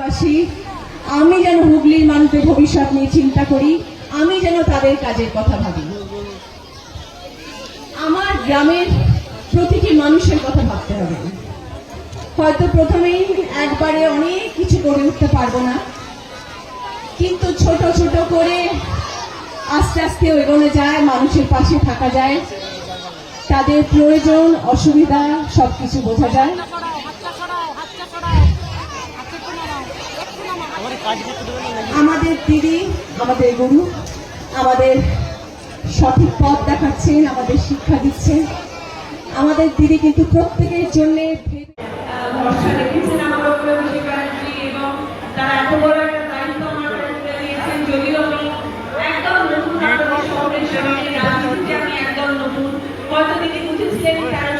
ভালোবাসি। আমি যেন হুগলির মানুষের ভবিষ্যৎ নিয়ে চিন্তা করি, আমি যেন তাদের কাজের কথা ভাবি। আমার গ্রামের প্রতিটি মানুষের কথা ভাবতে হবে। হয়তো প্রথমেই একবারে অনেক কিছু করে উঠতে পারব না, কিন্তু ছোট ছোট করে আস্তে আস্তে এগোনো যায়, মানুষের পাশে থাকা যায়, তাদের প্রয়োজন, অসুবিধা, সবকিছু বোঝা যায়। আমাদের দিদি আমাদের গুরু আমাদের সঠিক পথ দেখাচ্ছেন আমাদের শিক্ষা দিচ্ছেন। আমাদের দিদি কিন্তু প্রত্যেকের জন্য ভরসা রেখেছেন আমার উপরে অভিষেক এবং তারা এত বড় একটা দায়িত্ব আমার উপরে দিয়েছেন। যদিও আমি একদম নতুন আপনাদের শহরের জীবনে রাজনীতিতে আমি একদম নতুন। হয়তো তিনি বুঝেছিলেন তেরো